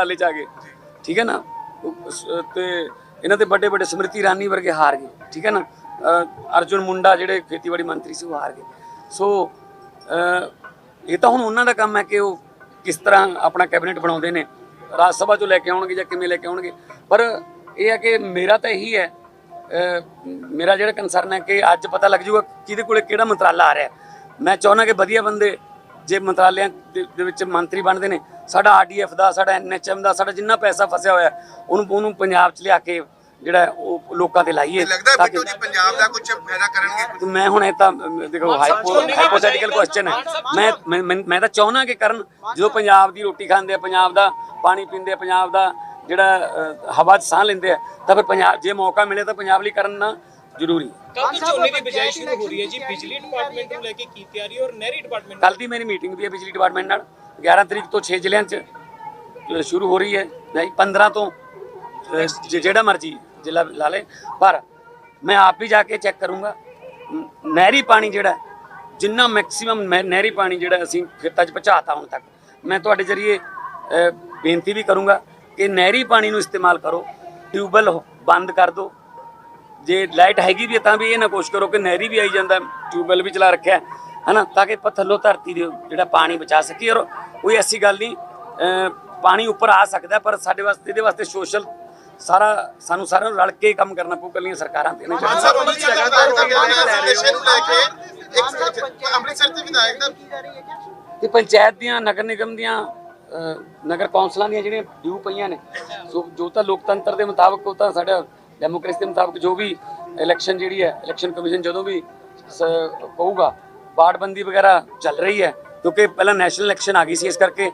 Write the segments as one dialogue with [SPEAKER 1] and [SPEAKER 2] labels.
[SPEAKER 1] ਹਾਲੇ ਚ ਆ ਠੀਕ ਹੈ ਨਾ? ਉਹ ਤੇ ਇਹਨਾਂ ਦੇ ਵੱਡੇ ਵੱਡੇ ਸਮ੍ਰਿਤੀ ਇਰਾਨੀ ਵਰਗੇ ਹਾਰ ਗਏ, ਠੀਕ ਹੈ ਨਾ? ਅਰਜੁਨ ਮੁੰਡਾ ਜਿਹੜੇ ਖੇਤੀਬਾੜੀ ਮੰਤਰੀ ਸੀ, ਉਹ ਹਾਰ ਗਏ। ਸੋ ਇਹ ਤਾਂ ਹੁਣ ਉਹਨਾਂ ਦਾ ਕੰਮ ਹੈ ਕਿ ਉਹ ਕਿਸ ਤਰ੍ਹਾਂ ਆਪਣਾ ਕੈਬਨਿਟ ਬਣਾਉਂਦੇ ਨੇ, ਰਾਜ ਸਭਾ ਚੋਂ ਲੈ ਕੇ ਆਉਣਗੇ ਜਾਂ ਕਿਵੇਂ ਲੈ ਕੇ ਆਉਣਗੇ। ਪਰ ਇਹ ਹੈ ਕਿ ਮੇਰਾ ਤਾਂ ਇਹੀ ਹੈ ਮੇਰਾ ਜਿਹੜਾ ਕੰਸਰਨ ਹੈ ਕਿ ਅੱਜ ਪਤਾ ਲੱਗ ਜੂਗਾ ਕਿਹਦੇ ਕੋਲੇ ਕਿਹੜਾ ਮੰਤਰਾਲਾ ਆ ਰਿਹਾ ਮੈਂ ਚਾਹੁੰਦਾ ਕਿ ਵਧੀਆ ਬੰਦੇ ਜੇ ਮੰਤਰਾਲਿਆਂ ਦੇ ਵਿੱਚ ਮੰਤਰੀ ਬਣਦੇ ਨੇ ਸਾਡਾ ਆਰਡੀਐਫ ਦਾ ਸਾਡਾ ਐਨਐਚਐਮ ਦਾ ਸਾਡਾ ਜਿੰਨਾ ਪੈਸਾ ਫਸਿਆ ਹੋਇਆ ਉਹਨੂੰ ਉਹਨੂੰ ਪੰਜਾਬ 'ਚ ਲਿਆ ਕੇ ਜਿਹੜਾ ਉਹ ਲੋਕਾਂ ਤੇ ਲਾਈਏ
[SPEAKER 2] ਲੱਗਦਾ ਬਿੱਟੂ ਜੀ ਪੰਜਾਬ ਦਾ ਕੁਝ ਫਾਇਦਾ ਕਰਨਗੇ?
[SPEAKER 1] ਮੈਂ ਹੁਣ ਇਹ ਤਾਂ ਦੇਖੋ ਹਾਈਪੋ ਹਾਈਪੋਥੈਟੀਕਲ ਕੁਐਸਚਨ ਹੈ। ਮੈਂ ਮੈਂ- ਤਾਂ ਚਾਹੁੰਦਾ ਕਿ ਕਰਨ ਜਦੋਂ ਪੰਜਾਬ ਦੀ ਰੋਟੀ ਖਾਂਦੇ ਆ ਪੰਜਾਬ ਦਾ ਪਾਣੀ ਪੀਂਦੇ ਆ ਪੰਜਾਬ ਦਾ ਜਿਹੜਾ ਹਵਾ 'ਚ ਸਾਹ ਲੈਂਦੇ ਆ ਤਾਂ ਫਿਰ ਪੰਜਾਬ ਜੇ ਮੌਕਾ ਮਿਲੇ ਤਾਂ ਪੰਜਾਬ ਲਈ ਕਰਨਾ ਜ਼ਰੂਰੀ। ਹੈ
[SPEAKER 3] ਕੱਲ ਤੋਂ ਝੋਨੇ ਦੀ ਬਿਜਾਈ ਸ਼ੁਰੂ ਹੋ ਰਹੀ ਹੈ ਜੀ ਬਿਜਲੀ ਡਿਪਾਰਟਮੈਂਟ ਨੂੰ ਲੈ ਕੇ ਕੀ ਤਿਆਰੀ ਔਰ ਨਹਿਰੀ ਡਿਪਾਰਟਮੈਂਟ
[SPEAKER 1] ਕੱਲ ਦੀ ਮੇਰੀ ਮੀਟਿੰਗ ਵੀ ਹੈ ਬਿਜਲੀ ਡਿਪਾਰਟਮੈਂਟ ਨਾਲ। 11 ਤਰੀਕ ਤੋਂ 6 ਜ਼ਿਲ੍ਹਿਆਂ 'ਚ ਸ਼ੁਰੂ ਹੋ ਰਹੀ ਹੈ। ਨਹੀਂ 15 ਤੋਂ ਜਿਹੜਾ ਮਰਜ਼ੀ ਜ਼ਿਲ੍ਹਾ ਲਾ ਲੇ। ਪਰ ਮੈਂ ਆਪ ਵੀ ਜਾ ਕੇ ਚੈੱਕ ਕਰੂੰਗਾ। ਨਹਿਰੀ ਪਾਣੀ ਜਿਹੜਾ ਹੈ, ਜਿੰਨਾ ਮੈਕਸਿਮਮ ਨਹਿਰੀ ਪਾਣੀ ਜਿਹੜਾ ਅਸੀਂ ਖੇਤਾਂ 'ਚ ਪਹੁੰਚਾਤਾ ਹੁਣ ਤੱਕ ਮੈਂ ਤੁਹਾਡੇ ਜਰੀਏ ਬੇਨਤੀ ਵੀ ਕਰੂੰਗਾ ਕਿ ਨਹਿਰੀ ਪਾਣੀ ਨੂੰ ਇਸਤੇਮਾਲ ਕਰੋ। ਟਿਊਬਵੈਲ ਬੰਦ ਕਰ ਦਿਓ ਜੇ ਲਾਈਟ ਹੈਗੀ ਵੀ ਹੈ ਤਾਂ ਵੀ ਇਹ ਨਾ ਕੋਸ਼ਿਸ਼ ਕਰੋ ਕਿ ਨਹਿਰੀ ਵੀ ਆਈ ਜਾਂਦਾ ਟਿਊਬਵੈਲ ਵੀ ਚਲਾ ਰੱਖਿਆ ਹੈ, ਹਨਾ? ਤਾਂ ਕਿ ਆਪਾਂ ਥੱਲੋਂ ਧਰਤੀ ਦੇ ਜਿਹੜਾ ਪਾਣੀ ਬਚਾ ਸਕੀਏ ਔਰ ਕੋਈ ਐਸੀ ਗੱਲ ਨਹੀਂ ਪਾਣੀ ਉੱਪਰ ਆ ਸਕਦਾ ਪਰ ਸਾਡੇ ਵਾਸਤੇ ਇਹਦੇ ਵਾਸਤੇ ਸੋਸ਼ਲ ਸਾਰਾ ਸਾਨੂੰ ਸਾਰਿਆਂ ਨੂੰ ਰਲ ਕੇ ਕੰਮ ਕਰਨਾ ਪਊ ਕੱਲੀਆਂ ਸਰਕਾਰਾਂ ਤੇ ਨਹੀਂ
[SPEAKER 2] ਨੇ ਨੂੰ
[SPEAKER 1] ਤੇ ਪੰਚਾਇਤ ਦੀਆਂ ਨਗਰ ਨਿਗਮ ਦੀਆਂ ਨਗਰ ਕੌਂਸਲਾਂ ਦੀਆਂ ਜਿਹੜੀਆਂ ਡਿਊ ਪਈਆਂ ਨੇ ਸੋ ਜੋ ਤਾਂ ਲੋਕਤੰਤਰ ਦੇ ਮੁਤਾਬਕ ਉਹ ਤਾਂ ਸਾਡਾ ਡੈਮੋਕ੍ਰੇਸੀ ਦੇ ਮੁਤਾਬਕ ਜੋ ਵੀ ਇਲੈਕਸ਼ਨ ਜਿਹੜੀ ਹੈ ਇਲੈਕਸ਼ਨ ਕਮਿਸ਼ਨ ਜਦੋਂ ਵੀ ਸ- ਕਹੂਗਾ ਬਾੜਬੰਦੀ ਵਗੈਰਾ ਚੱਲ ਰਹੀ ਹੈ ਕਿਉਂਕਿ ਪਹਿਲਾਂ ਨੈਸ਼ਨਲ ਇਲੈਕਸ਼ਨ ਆ ਗਈ ਸੀ ਇਸ ਕਰਕੇ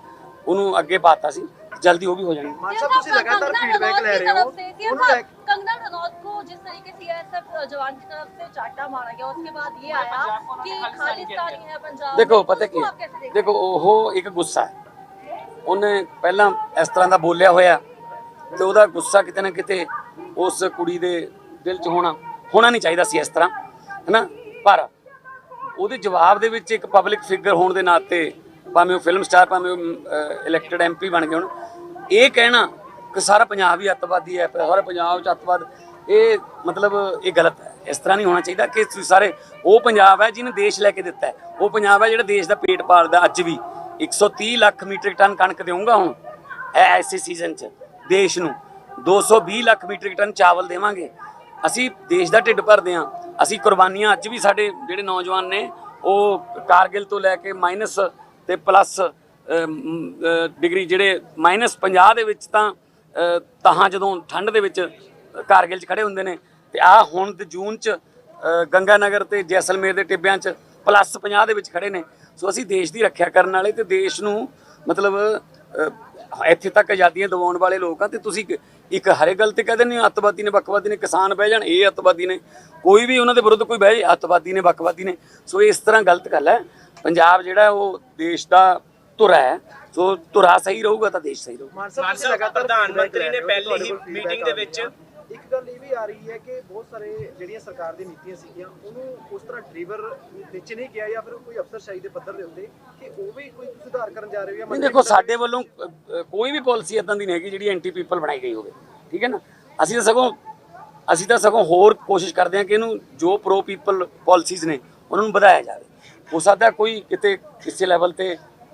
[SPEAKER 1] ਉਹਨੂੰ ਅੱਗੇ ਪਾਤਾ ਸੀ ਜਲਦੀ ਉਹ ਵੀ ਹੋ ਜਾਣੀ
[SPEAKER 4] मान साहब तुसी लगातार फीडबैक ले रहे हो उन्होंने ले-
[SPEAKER 5] कंगना रनौत को जिस तरीके से सीआईएसएफ जवान की तरफ से चाटा मारा गया उसके बाद ये आया कि खालिस्तानी है पंजाब
[SPEAKER 1] ਦੇਖੋ
[SPEAKER 5] में,
[SPEAKER 1] ਪਤਾ ਕੀ
[SPEAKER 5] उसको
[SPEAKER 1] ਹੈ?
[SPEAKER 5] आप कैसे देखते हैं?
[SPEAKER 1] ਦੇਖੋ ਉਹ ਇੱਕ ਗੁੱਸਾ ਹੈ ਉਹਨੇ ਪਹਿਲਾਂ ਇਸ ਤਰ੍ਹਾਂ ਦਾ ਬੋਲਿਆ ਹੋਇਆ ਤੇ ਉਹਦਾ ਗੁੱਸਾ ਕਿਤੇ ਨਾ ਕਿਤੇ ਉਸ ਕੁੜੀ ਦੇ ਦਿਲ 'ਚ ਹੋਣਾ ਹੋਣਾ ਨਹੀਂ ਚਾਹੀਦਾ ਸੀ ਇਸ ਤਰ੍ਹਾਂ, ਹੈਨਾ? ਪਰ ਉਹਦੇ ਜਵਾਬ ਦੇ ਵਿੱਚ ਇੱਕ ਪਬਲਿਕ ਫਿਗਰ ਹੋਣ ਦੇ ਨਾਤੇ ਭਾਵੇਂ ਉਹ ਫਿਲਮ ਸਟਾਰ ਭਾਵੇਂ ਉਹ ਇਲੈਕਟਡ ਐਮਪੀ ਬਣ ਗਏ ਹੁਣ, ਇਹ ਕਹਿਣਾ ਕਿ ਸਾਰਾ ਪੰਜਾਬ ਹੀ ਅੱਤਵਾਦੀ ਹੈ ਸਾਰਾ ਪੰਜਾਬ 'ਚ ਅੱਤਵਾਦ, ਇਹ ਮਤਲਬ ਇਹ ਗਲਤ ਹੈ। ਇਸ ਤਰ੍ਹਾਂ ਨਹੀਂ ਹੋਣਾ ਚਾਹੀਦਾ ਕਿ ਤੁਸੀਂ ਸਾਰੇ, ਉਹ ਪੰਜਾਬ ਹੈ ਜਿਹਨੇ ਦੇਸ਼ ਲੈ ਕੇ ਦਿੱਤਾ ਉਹ ਪੰਜਾਬ ਹੈ ਜਿਹੜਾ ਦੇਸ਼ ਦਾ ਪੇਟ ਪਾਲਦਾ ਅੱਜ ਵੀ। 130 ਲੱਖ ਮੀਟ੍ਰਿਕ ਟਨ ਕਣਕ ਦੇਊਂਗਾ ਹੁਣ ਇਹ ਐਸੇ ਸੀਜ਼ਨ 'ਚ, ਦੇਸ਼ ਨੂੰ। 220 ਲੱਖ ਮੀਟ੍ਰਿਕ ਟਨ ਚਾਵਲ ਦੇਵਾਂਗੇ। ਅਸੀਂ ਦੇਸ਼ ਦਾ ਢਿੱਡ ਭਰਦੇ ਹਾਂ। ਅਸੀਂ ਕੁਰਬਾਨੀਆਂ ਅੱਜ ਵੀ ਸਾਡੇ ਜਿਹੜੇ ਨੌਜਵਾਨ ਨੇ ਉਹ ਕਾਰਗਿਲ ਤੋਂ ਲੈ ਕੇ ਮਾਈਨਸ ਤੇ ਪਲੱਸ ਡਿਗਰੀ ਜਿਹੜੇ ਮਾਈਨਸ 50 ਦੇ ਵਿੱਚ ਤਾਂ ਅ, ਜਦੋਂ ਠੰਡ ਦੇ ਵਿੱਚ ਕਾਰਗਿਲ 'ਚ ਖੜੇ ਹੁੰਦੇ ਨੇ ਤੇ ਆ ਹੁਣ ਤੇ ਜੂਨ 'ਚ ਅ, ਗੰਗਾ ਨਗਰ ਤੇ ਜੈਸਲਮੇਰ ਦੇ ਟਿੱਬਿਆਂ 'ਚ ਪਲੱਸ 50 ਦੇ ਵਿੱਚ ਖੜੇ ਨੇ। ਸੋ ਅਸੀਂ ਦੇਸ਼ ਦੀ ਰੱਖਿਆ ਕਰਨ ਵਾਲੇ ਤੇ ਦੇਸ਼ ਨੂੰ ਮਤਲਬ ਇੱਥੇ ਤੱਕ ਆਜ਼ਾਦੀਆਂ ਦਿਵਾਉਣ ਵਾਲੇ ਲੋਕ ਆ ਤੇ ਤੁਸੀਂ ਇੱਕ- ਹਰੇ ਗੱਲ ਤੇ ਕਹਿੰਦੇ ਨੇ ਅੱਤਵਾਦੀ ਨੇ ਵੱਖਵਾਦੀ ਨੇ ਕਿਸਾਨ ਬਹਿ ਜਾਣ ਇਹ ਅੱਤਵਾਦੀ ਨੇ। ਕੋਈ ਵੀ ਉਹਨਾਂ ਦੇ ਵਿਰੁੱਧ ਕੋਈ ਬਹਿ ਜਾਏ ਅੱਤਵਾਦੀ ਨੇ ਵੱਖਵਾਦੀ ਨੇ। ਸੋ ਇਸ ਤਰ੍ਹਾਂ ਗਲਤ ਗੱਲ ਹੈ। ਪੰਜਾਬ ਜਿਹੜਾ ਉਹ ਦੇਸ਼ ਦਾ ਧੁਰਾ ਹੈ ਸੋ ਧੁਰਾ ਸਹੀ ਰਹੂਗਾ ਤਾਂ ਦੇਸ਼ ਸਹੀ ਰਹੂਗਾ।
[SPEAKER 3] ਪ੍ਰਧਾਨ ਮੰਤਰੀ ਨੇ ਪਹਿਲੀ ਹੀ ਮੀਟਿੰਗ ਦੇ ਵਿੱਚ।
[SPEAKER 4] ਇੱਕ ਗੱਲ ਇਹ ਵੀ ਆ ਰਹੀ ਹੈ ਕਿ ਬਹੁਤ ਸਾਰੇ ਜਿਹੜੀਆਂ ਸਰਕਾਰ ਦੀ ਨੀਤੀਆਂ ਸੀਗੀਆਂ, ਉਹਨੂੰ ਉਸ ਤਰ੍ਹਾਂ ਡਰੀਵਰ ਵਿੱਚ ਨਹੀਂ ਗਿਆ ਜਾਂ ਫਿਰ ਕੋਈ ਅਫਸਰਸ਼ਾਹੀ ਦੇ ਪੱਧਰ ਦੇ ਉੱਤੇ ਕਿ ਉਹ ਵੀ ਕੋਈ ਸੁਧਾਰ ਕਰਨ ਜਾ ਰਹੇ ਹੋ ਜਾਂ
[SPEAKER 1] ਦੇਖੋ, ਸਾਡੇ ਵੱਲੋਂ ਕੋਈ ਵੀ ਪਾਲਿਸੀ ਇਦਾਂ ਦੀ ਨਹੀਂ ਹੈਗੀ ਜਿਹੜੀ ਐਂਟੀ ਪੀਪਲ ਬਣਾਈ ਗਈ ਹੋਵੇ, ਠੀਕ ਹੈ ਨਾ? ਅਸੀਂ ਤਾਂ ਸਗੋਂ, ਅਸੀਂ ਤਾਂ ਸਗੋਂ ਹੋਰ ਕੋਸ਼ਿਸ਼ ਕਰਦੇ ਹਾਂ ਕਿ ਇਹਨੂੰ ਜੋ ਪ੍ਰੋ ਪੀਪਲ ਪਾਲਿਸੀਜ਼ ਨੇ, ਉਹਨਾਂ ਨੂੰ ਵਧਾਇਆ ਜਾਵੇ। ਹੋ ਸਕਦਾ ਕੋਈ ਕਿਤੇ ਕਿਸੇ ਲੈਵਲ ਤੇ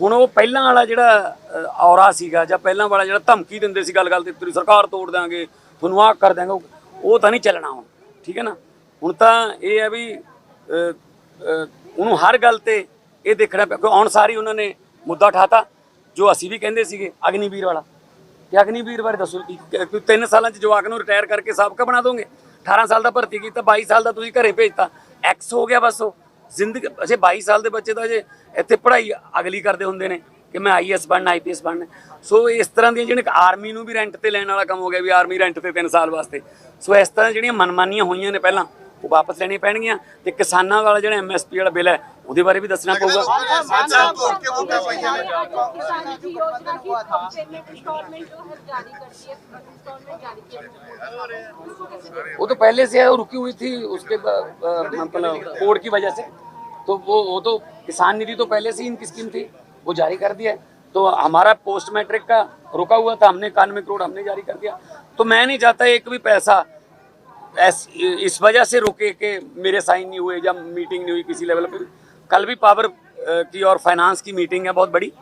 [SPEAKER 1] ਹੁਣ ਉਹ ਪਹਿਲਾਂ ਵਾਲਾ ਜਿਹੜਾ ਔਰਾ ਸੀਗਾ ਜਾਂ ਪਹਿਲਾਂ ਵਾਲਾ ਜਿਹੜਾ ਧਮਕੀ ਦਿੰਦੇ ਸੀ ਗੱਲ ਗੱਲ ਤੇ ਤੇਰੀ ਸਰਕਾਰ ਤੋੜ ਦਾਂਗੇ ਤੁਹਾਨੂੰ ਆਹ ਕਰ ਦਾਂਗਾ ਉਹ ਤਾਂ ਨਹੀਂ ਚੱਲਣਾ ਹੁਣ, ਠੀਕ ਹੈ ਨਾ? ਹੁਣ ਤਾਂ ਇਹ ਹੈ ਵੀ ਉਹਨੂੰ ਹਰ ਗੱਲ ਤੇ ਇਹ ਦੇਖਣਾ ਪਿਆ ਕਿਉਂ ਆਉਣ ਸਾਰੀ ਉਹਨਾਂ ਨੇ ਮੁੱਦਾ ਉਠਾਤਾ, ਜੋ ਅਸੀਂ ਵੀ ਕਹਿੰਦੇ ਸੀਗੇ, ਅਗਨੀਵੀਰ ਵਾਲਾ। ਕਿ ਅਗਨੀਵੀਰ ਬਾਰੇ ਦੱਸੋ ਕੀ ਕੋਈ 3 ਸਾਲਾਂ ਚ ਜਵਾਕ ਨੂੰ ਰਿਟਾਇਰ ਕਰਕੇ ਸਾਬਕਾ ਬਣਾ ਦੋਗੇ? 18 ਸਾਲ ਦਾ ਭਰਤੀ ਕੀਤਾ 22 ਸਾਲ ਦਾ ਤੁਸੀਂ ਘਰੇ ਭੇਜਤਾ ਐਕਸ ਹੋ ਗਿਆ ਬਸ ਉਹ। ਜ਼ਿੰਦਗੀ ਅਜੇ 22 ਸਾਲ ਦੇ ਬੱਚੇ ਤਾਂ ਅਜੇ ਇੱਥੇ ਪੜ੍ਹਾਈ ਅਗਲੀ ਕਰਦੇ ਹੁੰਦੇ ਨੇ ਕਿ ਮੈਂ ਆਈਐਸ ਬਣਨਾ ਆਈਪੀਐਸ ਬਣਨਾ। ਸੋ ਇਸ ਤਰ੍ਹਾਂ ਦੀਆਂ ਜਿਹੜੀਆਂ ਆਰਮੀ ਨੂੰ ਵੀ ਰੈਂਟ ਤੇ ਲੈਣ ਵਾਲਾ ਕੰਮ ਹੋ ਗਿਆ ਵੀ ਆਰਮੀ ਰੈਂਟ ਤੇ 3 ਸਾਲ ਵਾਸਤੇ। ਸੋ ਇਸ ਤਰ੍ਹਾਂ ਜਿਹੜੀਆਂ ਮਨਮਾਨੀਆਂ ਹੋਈਆਂ ਨੇ ਪਹਿਲਾਂ ਉਹ ਵਾਪਸ ਲੈਣੀਆਂ ਪੈਣਗੀਆਂ ਤੇ ਕਿਸਾਨਾਂ ਵਾਲਾ ਜਿਹੜਾ ਐਮਐਸਪੀ ਵਾਲਾ ਬਿੱਲ ਹੈ ਉਹਦੇ ਬਾਰੇ ਵੀ ਦੱਸਣਾ ਪਊਗਾ
[SPEAKER 2] ਪੰਜ ਸਾਲ ਤੋਂ ਕੇ ਵੋਟਾਂ ਪਾਈਆਂ ਨੇ
[SPEAKER 5] किसान निधि योजना की पेमेंट इंस्टॉलमेंट जो है जारी कर दी है इंस्टॉलमेंट जारी किया
[SPEAKER 1] वो तो पहले से है वो रुकी हुई थी उसके ब- अ, मतलब कोड की वजह से तो वो वो तो किसान निधि तो पहले से ही इनकी स्कीम थी वो जारी कर दिया है तो हमारा पोस्ट मैट्रिक का रुका हुआ था हमने इक्यानवे करोड़ हमने जारी कर दिया तो मैं नहीं चाहता एक भी पैसा ऐस इस वजह से रुके कि मेरे साइन नहीं हुए या मीटिंग नहीं हुई किसी लेवल पे। कल भी पावर की और फाइनेंस की मीटिंग है बहुत बड़ी।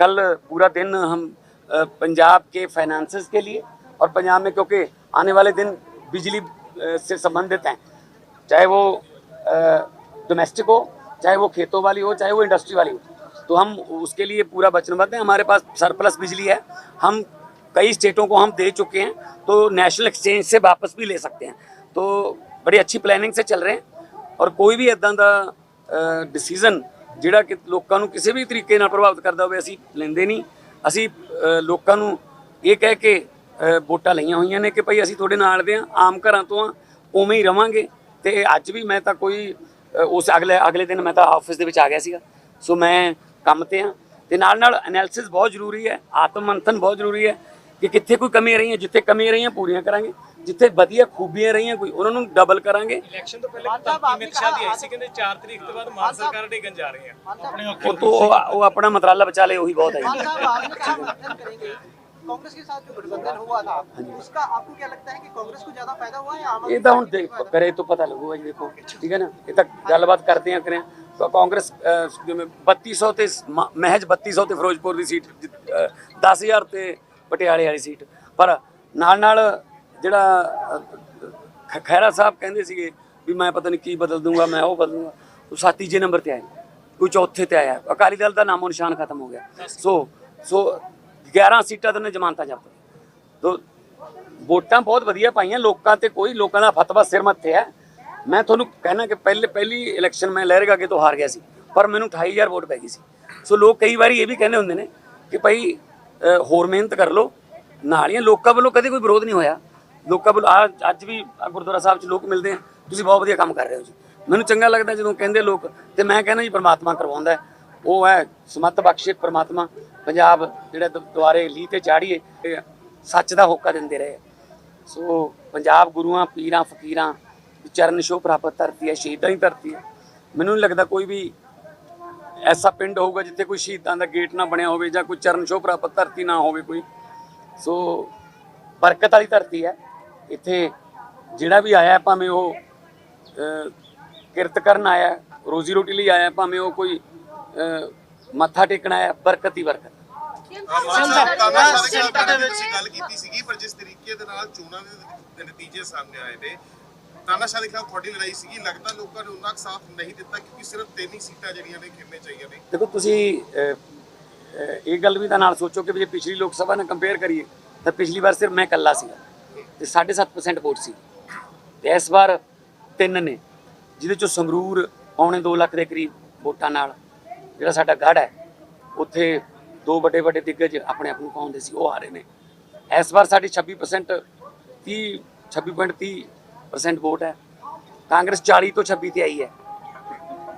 [SPEAKER 1] कल पूरा दिन हम पंजाब के फाइनेंसेस के लिए और पंजाब में क्योंकि आने वाले दिन बिजली से संबंधित हैं। चाहे वो डोमेस्टिक हो, चाहे वो खेतों वाली हो, चाहे वो इंडस्ट्री वाली हो। तो हम उसके लिए पूरा वचनबद्ध हैं। हमारे पास सरप्लस बिजली है। हम कई स्टेटों को हम दे चुके हैं। तो नेशनल एक्सचेंज से वापस भी ले सकते हैं। तो ਬੜੀ ਅੱਛੀ ਪਲੈਨਿੰਗ ਸੇ ਚੱਲ ਰਹੇ ਹੈ ਔਰ ਕੋਈ ਵੀ ਇਦਾਂ ਦਾ ਡਿਸੀਜਨ ਜਿਹੜਾ ਕਿ ਲੋਕਾਂ ਨੂੰ ਕਿਸੇ ਵੀ ਤਰੀਕੇ ਨਾਲ ਪ੍ਰਭਾਵਿਤ ਕਰਦਾ ਹੋਵੇ ਅਸੀਂ ਲੈਂਦੇ ਨਹੀਂ ਅਸੀਂ ਲੋਕਾਂ ਨੂੰ ਇਹ ਕਹਿ ਕੇ ਵੋਟਾਂ ਲਈਆਂ ਹੋਈਆਂ ਨੇ ਕਿ ਭਾਈ ਅਸੀਂ ਤੁਹਾਡੇ ਨਾਲ ਦੇ ਆ ਆਮ ਘਰਾਂ ਤੋਂ ਆ ਉਵੇਂ ਹੀ ਰਵਾਂਗੇ ਤੇ ਅੱਜ ਵੀ ਮੈਂ ਤਾਂ ਕੋਈ ਉਸ ਅਗਲੇ ਅਗਲੇ ਦਿਨ ਮੈਂ ਤਾਂ ਆਫਿਸ ਦੇ ਵਿੱਚ ਆ ਗਿਆ ਸੀਗਾ ਸੋ ਮੈਂ ਕੰਮ ਤੇ ਆ ਤੇ ਨਾਲ ਨਾਲ ਐਨਾਲਿਸਿਸ ਬਹੁਤ ਜ਼ਰੂਰੀ ਹੈ ਆਤਮ ਮੰਥਨ ਬਹੁਤ ਜ਼ਰੂਰੀ ਹੈ ਕਿ ਕਿੱਥੇ ਕੋਈ ਕਮੀ ਰਹੀ ਹੈ ਜਿੱਥੇ ਕਮੀ ਰਹੀ ਹੈ ਪੂਰੀਆਂ ਕਰਾਂਗੇ ਜਿੱਥੇ ਵਧੀਆ ਖੂਬੀਆਂ ਰਹੀਆਂ ਕੋਈ ਉਹਨਾਂ ਨੂੰ ਡਬਲ ਕਰਾਂਗੇ
[SPEAKER 3] ਇਲੈਕਸ਼ਨ ਤੋਂ ਪਹਿਲੇ ਧਮਕੀ ਅਮਿਤ ਸ਼ਾਹ ਦੀ ਆਈ ਸੀ ਕਹਿੰਦੇ 4 ਤਰੀਕ ਤੋਂ ਬਾਅਦ ਮਾਨ ਸਰਕਾਰ ਡੇਗਣ ਜਾ ਰਹੇ ਆ
[SPEAKER 1] ਉਹ ਤੋਂ ਉਹ ਉਹ ਆਪਣਾ ਮਤਰਾਲਾ ਬਚਾ ਲੇ ਉਹੀ ਬਹੁਤ ਹੈ ਜੀ।
[SPEAKER 6] साहब आपने कहा मंथन करेंगे कांग्रेस के साथ जो गठबंधन हुआ था उसका आपको क्या लगता है कि कांग्रेस को ज्यादा फायदा हुआ है या आम
[SPEAKER 1] ਇਹ ਤਾਂ ਹੁਣ ਦੇਖ ਕਰੇ ਤੋਂ ਪਤਾ ਲੱਗੂਗਾ ਜੀ ਦੇਖੋ ਠੀਕ ਹੈ ਨਾ ਇਹ ਤਾਂ ਗੱਲਬਾਤ ਕਰਦੇ ਆ ਕਰੇ ਤਾਂ ਕਾਂਗਰਸ ਅਹ, ਜਿਵੇਂ 3200 ਤੇ ਮ- ਮਹਿਜ 3200 ਤੇ ਫਿਰੋਜ਼ਪੁਰ ਦੀ ਸੀਟ ਜਿੱਤ- ਅਹ, 10000 ਤੇ ਪਟਿਆਲੇ ਵਾਲੀ ਸੀਟ ਪਰ ਨਾਲ ਨਾਲ ਜਿਹੜਾ ਅਹ, ਖ- ਖਹਿਰਾ ਸਾਹਿਬ ਕਹਿੰਦੇ ਸੀਗੇ ਵੀ ਮੈਂ ਪਤਾ ਨਹੀਂ ਕੀ ਬਦਲ ਦੂੰਗਾ ਮੈਂ ਉਹ ਬਦਲ ਦੂੰਗਾ। ਉਹ ਸੱਤ ਤੀਜੇ ਨੰਬਰ ਤੇ ਆਏ। ਕੋਈ ਚੌਥੇ ਤੇ ਆਇਆ। ਅਕਾਲੀ ਦਲ ਦਾ ਨਾਮੋ ਨਿਸ਼ਾਨ ਖਤਮ ਹੋ ਗਿਆ। ਸੋ ਸੋ 11 ਸੀਟਾਂ ਤੇ ਉਹਨੇ ਜ਼ਮਾਨਤਾਂ ਜ਼ਬਤ ਤੋ ਵੋਟਾਂ ਬਹੁਤ ਵਧੀਆ ਪਾਈਆਂ। ਲੋਕਾਂ ਤੇ ਕੋਈ ਲੋਕਾਂ ਦਾ ਫਤਵਾ ਸਿਰ ਮੱਥੇ ਹੈ। ਮੈਂ ਤੁਹਾਨੂੰ ਕਹਿਣਾ ਕਿ ਪਹਿਲੇ ਪਹਿਲੀ ਇਲੈਕਸ਼ਨ ਮੈਂ ਲਹਿਰਗਾ ਕੇ ਤੋਂ ਹਾਰ ਗਿਆ ਸੀ। ਪਰ ਮੈਨੂੰ 28000 ਵੋਟ ਪੈ ਗਈ ਸੀ। ਸੋ ਲੋਕ ਕਈ ਵਾਰੀ ਇਹ ਵੀ ਕਹਿੰਦੇ ਹੁੰਦੇ ਨੇ ਕਿ ਭਾਈ ਹੋਰ ਮਿਹਨਤ ਕਰ ਲਓ। ਨਾਲੀਆਂ ਲੋਕਾਂ ਵੱਲੋਂ ਕਦੇ ਕੋਈ ਵਿਰੋਧ ਨਹੀਂ ਹੋਇਆ। ਲੋਕਾਂ ਵੱਲੋਂ ਆਹ ਅੱਜ ਵੀ ਆਹ ਗੁਰਦੁਆਰਾ ਸਾਹਿਬ 'ਚ ਲੋਕ ਮਿਲਦੇ ਆ। ਤੁਸੀਂ ਬਹੁਤ ਵਧੀਆ ਕੰਮ ਕਰ ਰਹੇ ਹੋ ਜੀ। ਮੈਨੂੰ ਚੰਗਾ ਲੱਗਦਾ ਜਦੋਂ ਕਹਿੰਦੇ ਲੋਕ, ਤੇ ਮੈਂ ਕਹਿੰਦਾ ਜੀ ਪ੍ਰਮਾਤਮਾ ਕਰਵਾਉਂਦਾ ਹੈ। ਉਹ ਹੈ ਸਮਤ ਬਖਸ਼ੇ ਪ੍ਰਮਾਤਮਾ। ਪੰਜਾਬ ਜਿਹੜਾ ਦੁ- ਦੁਆਰੇ ਲੀ ਤੇ ਚਾੜੀਏ ਤੇ ਸੱਚ ਦਾ ਹੋਕਾ ਦਿੰਦੇ ਰਹੇ। ਸੋ ਪੰਜਾਬ ਗੁਰੂਆਂ, ਪੀਰਾਂ, ਫਕੀਰਾਂ ਦੀ ਚਰਨ ਛੋਹ ਪ੍ਰਾਪਤ ਧਰਤੀ ਹੈ, ਸ਼ਹੀਦਾਂ ਦੀ ਧਰਤੀ ਹੈ। ਮੈਨੂੰ ਨਹੀਂ ਲੱਗਦਾ ਕੋਈ ਵੀ ਐਸਾ ਪਿੰਡ ਹੋਊਗਾ ਜਿੱਥੇ ਕੋਈ ਸ਼ਹੀਦਾਂ ਦਾ ਗੇਟ ਨਾ ਬਣਿਆ ਹੋਵੇ ਜਾਂ ਕੋਈ ਚਰਨ ਛੋਹ ਪ੍ਰਾਪਤ ਧਰਤੀ ਨਾ ਹੋਵੇ ਕੋਈ। ਸੋ ਬਰਕਤ ਵਾਲੀ ਧਰਤੀ ਹੈ। ਇੱਥੇ ਜਿਹੜਾ ਵੀ ਆਇਆ ਭਾਵੇਂ ਉਹ ਕਿਰਤ ਕਰਨ ਆਇਆ ਰੋਜ਼ੀ ਰੋਟੀ ਲਈ ਆਇਆ ਭਾਵੇਂ ਉਹ ਕੋਈ ਮੱਥਾ ਟੇਕਣ ਆਇਆ ਬਰਕਤ ਹੀ ਬਰਕਤ।
[SPEAKER 2] ਤਾਨਾਸ਼ਾਹ ਦੇ ਵਿੱਚ ਗੱਲ ਕੀਤੀ ਸੀਗੀ ਪਰ ਜਿਸ ਤਰੀਕੇ ਦੇ ਨਾਲ ਚੋਣਾਂ ਦੇ ਨਤੀਜੇ ਸਾਹਮਣੇ ਆਏ ਨੇ ਤਾਨਾਸ਼ਾਹ ਦੇ ਖਿਲਾਫ ਤੁਹਾਡੀ ਲੜਾਈ ਸੀਗੀ ਲੱਗਦਾ ਲੋਕਾਂ ਨੇ ਉਹਨਾਂ ਦਾ ਸਾਥ ਨਹੀਂ ਦਿੱਤਾ ਕਿਉਂਕਿ ਸਿਰਫ ਤਿੰਨ ਹੀ ਸੀਟਾਂ ਜਿਹੜੀਆਂ ਨੇ ਖੇਡਣੇ ਚਾਹੀਆਂ ਨੇ।
[SPEAKER 1] ਦੇਖੋ ਤੁਸੀਂ ਇਹ ਗੱਲ ਵੀ ਤਾਂ ਨਾਲ ਸੋਚੋ ਕਿ ਜੇ ਪਿਛਲੀ ਲੋਕ ਸਭਾ ਨਾਲ ਕੰਪੇਅਰ ਕਰੀਏ ਤਾਂ ਪਿਛਲੀ ਵਾਰ ਸਿਰਫ ਮੈਂ ਇਕੱਲਾ ਸੀਗਾ। ਤੇ 7.5% ਵੋਟ ਸੀ। ਤੇ ਇਸ ਵਾਰ ਤਿੰਨ ਨੇ, ਜਿਹਦੇ ਚੋਂ ਸੰਗਰੂਰ ਪੌਣੇ 2 ਲੱਖ ਦੇ ਕਰੀਬ ਵੋਟਾਂ ਨਾਲ ਜਿਹੜਾ ਸਾਡਾ ਗੜ ਹੈ, ਉੱਥੇ ਦੋ ਵੱਡੇ ਵੱਡੇ ਦਿੱਗਜ ਆਪਣੇ ਆਪ ਨੂੰ ਪਾਉਂਦੇ ਸੀ, ਉਹ ਆ ਰਹੇ ਨੇ। ਇਸ ਵਾਰ ਸਾਡੀ 26% 30 26.30% ਵੋਟ ਹੈ। ਕਾਂਗਰਸ 40 ਤੋਂ 26 ਤੇ ਆਈ ਹੈ।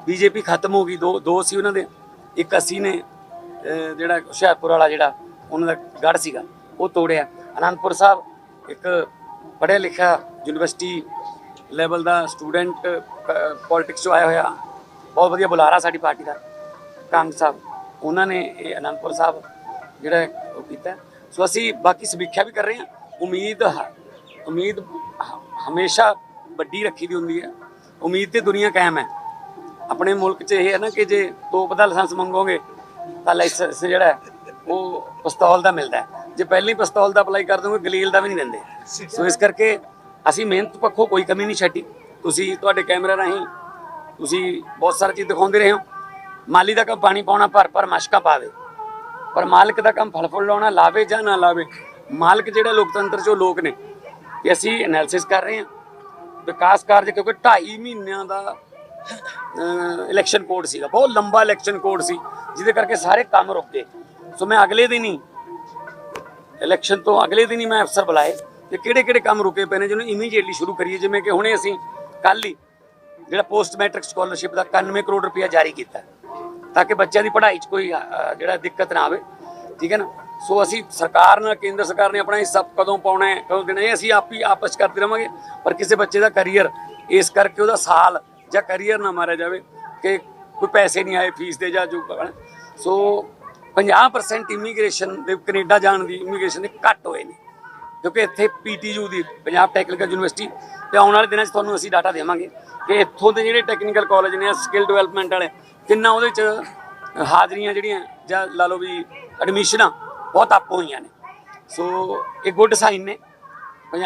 [SPEAKER 1] ਬੀਜੇਪੀ ਖਤਮ ਹੋ ਗਈ, ਦੋ ਦੋ ਸੀ ਉਹਨਾਂ ਦੇ, ਇੱਕ ਅਸੀਂ ਨੇ ਜਿਹੜਾ ਹੁਸ਼ਿਆਰਪੁਰ ਵਾਲਾ ਜਿਹੜਾ ਉਹਨਾਂ ਦਾ ਗੜ ਸੀਗਾ, ਉਹ ਤੋੜਿਆ। ਅਨੰਦਪੁਰ ਸਾਹਿਬ ਇੱਕ ਪੜ੍ਹਿਆ ਲਿਖਿਆ ਯੂਨੀਵਰਸਿਟੀ ਲੈਵਲ ਦਾ ਸਟੂਡੈਂਟ ਪੋਲਿਟਿਕਸ ਚੋਂ ਆਇਆ ਹੋਇਆ। ਬਹੁਤ ਵਧੀਆ ਬੁਲਾਰਾ ਸਾਡੀ ਪਾਰਟੀ ਦਾ, ਕੰਗ ਸਾਹਿਬ। ਉਹਨਾਂ ਨੇ ਇਹ ਅਨੰਦਪੁਰ ਸਾਹਿਬ ਜਿਹੜਾ ਉਹ ਕੀਤਾ। ਸੋ ਅਸੀਂ ਬਾਕੀ ਸਮੀਖਿਆ ਵੀ ਕਰ ਰਹੇ ਹਾਂ। ਉਮੀਦ ਹ- ਉਮੀਦ ਹ- ਹਮੇਸ਼ਾ ਵੱਡੀ ਰੱਖੀ ਦੀ ਹੁੰਦੀ ਹੈ। ਉਮੀਦ ਤੇ ਦੁਨੀਆ ਕਾਇਮ ਹੈ। ਆਪਣੇ ਮੁਲਕ 'ਚ ਇਹ ਹੈ ਨਾ ਕਿ ਜੇ ਤੋਪ ਦਾ ਲਾਇਸੈਂਸ ਮੰਗੋਗੇ, ਤਾਂ ਲਾਇਸੈਂਸ ਜਿਹੜਾ ਉਹ ਪਿਸਤੌਲ ਦਾ ਮਿਲਦਾ ਹੈ। ਜੇ ਪਹਿਲੀ ਪਿਸਤੌਲ ਦਾ ਅਪਲਾਈ ਕਰ ਦੋਗੇ, ਗਲੀਲ ਦਾ ਵੀ ਨਹੀਂ ਦਿੰਦੇ। ਸੋ ਇਸ ਕਰਕੇ ਅਸੀਂ ਮਿਹਨਤ ਪੱਖੋਂ ਕੋਈ ਕਮੀ ਨਹੀਂ ਛੱਡੀ। ਤੁਸੀਂ ਤੁਹਾਡੇ ਕੈਮਰਾ ਰਾਹੀਂ ਤੁਸੀਂ ਬਹੁਤ ਸਾਰੀ ਚੀਜ਼ ਦਿਖਾਉਂਦੇ ਰਹੇ ਹੋ। ਮਾਲੀ ਦਾ ਕੰਮ ਪਾਣੀ ਪਾਉਣਾ, ਭਰ ਭਰ ਮਸ਼ਕਾ ਪਾਵੇ ਪਰ ਮਾਲਕ ਦਾ ਕੰਮ ਫਲ ਫੁੱਲ ਲਾਉਣਾ, ਲਾਵੇ ਜਾਂ ਨਾ ਲਾਵੇ, ਮਾਲਕ ਜਿਹੜਾ ਲੋਕਤੰਤਰ ਚੋਂ ਲੋਕ ਨੇ। ਕਿ ਅਸੀਂ ਐਨਾਲਿਸਿਸ ਕਰ ਰਹੇ ਹਾਂ। ਵਿਕਾਸ ਕਾਰਜ ਕਿਉਂਕਿ 2.5 ਮਹੀਨਿਆਂ ਦਾ ਇਲੈਕਸ਼ਨ ਕੋਡ ਸੀਗਾ। ਬਹੁਤ ਲੰਬਾ ਇਲੈਕਸ਼ਨ ਕੋਡ ਸੀ, ਜਿਹਦੇ ਕਰਕੇ ਸਾਰੇ ਕੰਮ ਰੁਕ ਗਏ। ਸੋ ਮੈਂ ਅਗਲੇ ਦਿਨ ਹੀ ਇਲੈਕਸ਼ਨ ਤੋਂ ਅਗਲੇ ਦਿਨ ਹੀ ਮੈਂ ਅਫਸਰ ਬੁਲਾਏ ਕਿ ਕਿਹੜੇ ਕਿਹੜੇ ਕੰਮ ਰੁਕੇ ਪਏ ਨੇ ਜਿਹਨੂੰ ਇਮੀਡੀਏਟਲੀ ਸ਼ੁਰੂ ਕਰੀਏ, ਜਿਵੇਂ ਕਿ ਹੁਣੇ ਅਸੀਂ ਕੱਲ ਹੀ ਜਿਹੜਾ ਪੋਸਟ ਮੈਟ੍ਰਿਕ ਸਕਾਲਰਸ਼ਿਪ ਦਾ 91 ਕਰੋੜ ਰੁਪਇਆ ਜਾਰੀ ਕੀਤਾ ਤਾਂ ਕਿ ਬੱਚਿਆਂ ਦੀ ਪੜ੍ਹਾਈ 'ਚ ਕੋਈ ਜਿਹੜਾ ਦਿੱਕਤ ਨਾ ਆਵੇ। ਠੀਕ ਹੈ ਨਾ? ਸੋ ਅਸੀਂ ਸਰਕਾਰ ਨਾਲ, ਕੇਂਦਰ ਸਰਕਾਰ ਨੇ ਆਪਣਾ ਹਿੱਸਾ ਕਦੋਂ ਪਾਉਣਾ ਹੈ, ਕਦੋਂ ਦੇਣਾ ਇਹ ਅਸੀਂ ਆਪ ਹੀ ਆਪਸ 'ਚ ਕਰਦੇ ਰਵਾਂਗੇ। ਪਰ ਕਿਸੇ ਬੱਚੇ ਦਾ ਕੈਰੀਅਰ ਇਸ ਕਰਕੇ ਉਹਦਾ ਸਾਲ ਜਾਂ ਕੈਰੀਅਰ ਨਾ ਮਾਰਿਆ ਜਾਵੇ ਕਿ ਕੋਈ ਪੈਸੇ ਨਹੀਂ ਆਏ ਫੀਸ ਦੇ ਜਾਂ ਜੋ ਸੋ 50% ਇਮੀਗ੍ਰੇਸ਼ਨ ਦੇ ਕੈਨੇਡਾ ਜਾਣ ਦੀ ਇਮੀਗ੍ਰੇਸ਼ਨ ਦੇ ਘੱਟ ਹੋਏ ਨੇ। ਕਿਉਂਕਿ ਇੱਥੇ ਪੀਟੀਯੂ ਦੀ ਪੰਜਾਬ ਟੈਕਨੀਕਲ ਯੂਨੀਵਰਸਿਟੀ ਤੇ ਆਉਣ ਵਾਲੇ ਦਿਨਾਂ 'ਚ ਤੁਹਾਨੂੰ ਅਸੀਂ ਡਾਟਾ ਦੇਵਾਂਗੇ ਕਿ ਇੱਥੋਂ ਦੇ ਜਿਹੜੇ ਟੈਕਨੀਕਲ ਕਾਲਜ ਨੇ ਸਕਿੱਲ ਡਿਵੈਲਪਮੈਂਟ ਵਾਲੇ, ਕਿੰਨਾ ਉਹਦੇ 'ਚ ਹਾਜ਼ਰੀਆਂ ਜਿਹੜੀਆਂ ਜਾਂ ਲਾ ਲਓ ਵੀ ਐਡਮਿਸ਼ਨਾਂ ਬਹੁਤ ਅਪ ਹੋਈਆਂ ਨੇ। ਸੋ ਇਹ ਗੁੱਡ ਸਾਈਨ ਨੇ।